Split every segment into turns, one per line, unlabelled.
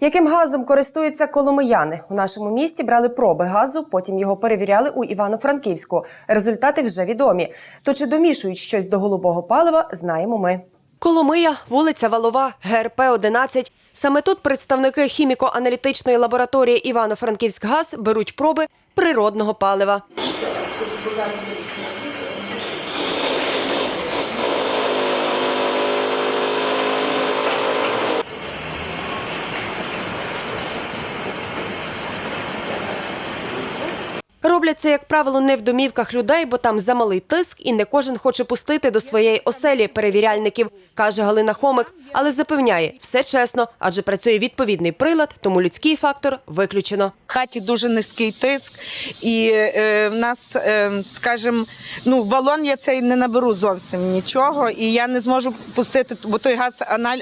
Яким газом користуються коломияни? У нашому місті брали проби газу, потім його перевіряли у Івано-Франківську. Результати вже відомі. То чи домішують щось до голубого палива, знаємо ми. Коломия, вулиця Валова, ГРП 11. Саме тут представники хіміко-аналітичної лабораторії Івано-Франківськгаз беруть проби природного палива. Роблять це, як правило, не в домівках людей, бо там замалий тиск, і не кожен хоче пустити до своєї оселі перевіряльників, каже Галина Хомик. Але запевняє, все чесно, адже працює відповідний прилад, тому людський фактор виключено.
В хаті дуже низький тиск, і е, в нас, е, скажімо, ну балон я цей не наберу зовсім нічого, і я не зможу пустити, бо той газ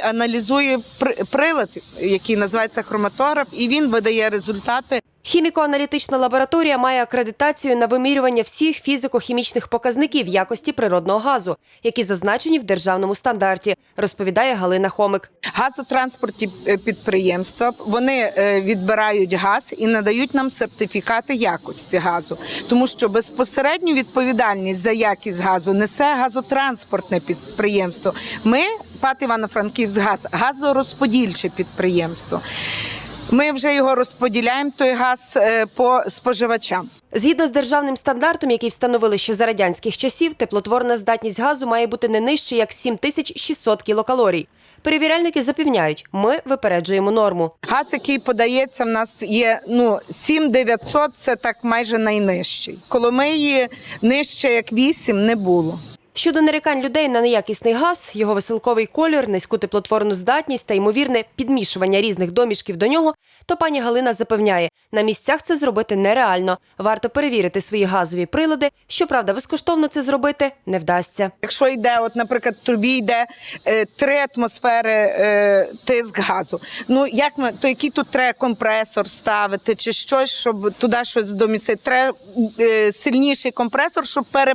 аналізує при- прилад, який називається хроматограф, і він видає результати.
Хіміко-аналітична лабораторія має акредитацію на вимірювання всіх фізико-хімічних показників якості природного газу, які зазначені в державному стандарті, розповідає Галина Хомик.
Газотранспортні е, підприємства вони е, відбирають газ і надають нам сертифікати якості газу, тому що безпосередню відповідальність за якість газу несе газотранспортне підприємство. Ми ПАТ Івано-Франківськгаз, газорозподільче підприємство. Ми вже його розподіляємо той газ е, по споживачам.
Згідно з державним стандартом, який встановили ще за радянських часів, теплотворна здатність газу має бути не нижче як 7600 кілокалорій. Перевіряльники запевняють, ми випереджуємо норму.
Газ, який подається, в нас є ну 7900 – це так майже найнижчий. Коломиї нижче як 8 не було.
Щодо нарікань людей на неякісний газ, його веселковий колір, низьку теплотворну здатність та ймовірне підмішування різних домішків до нього, то пані Галина запевняє, на місцях це зробити нереально. Варто перевірити свої газові прилади. Щоправда, безкоштовно це зробити не вдасться.
Якщо йде, от, наприклад, в трубі йде е, три атмосфери е, тиск газу. Ну як ми то який тут треба компресор ставити, чи щось, щоб туди щось домістити? Треба е, сильніший компресор, щоб пере,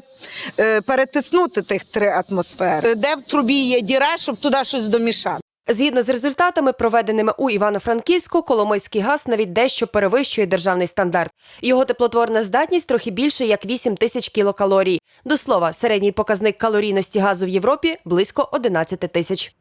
е, перетиснути тих три атмосфери. Де в трубі є діра, щоб туди щось домішати.
Згідно з результатами, проведеними у Івано-Франківську, Коломойський газ навіть дещо перевищує державний стандарт. Його теплотворна здатність трохи більше як 8 тисяч кілокалорій. До слова, середній показник калорійності газу в Європі близько 11 тисяч.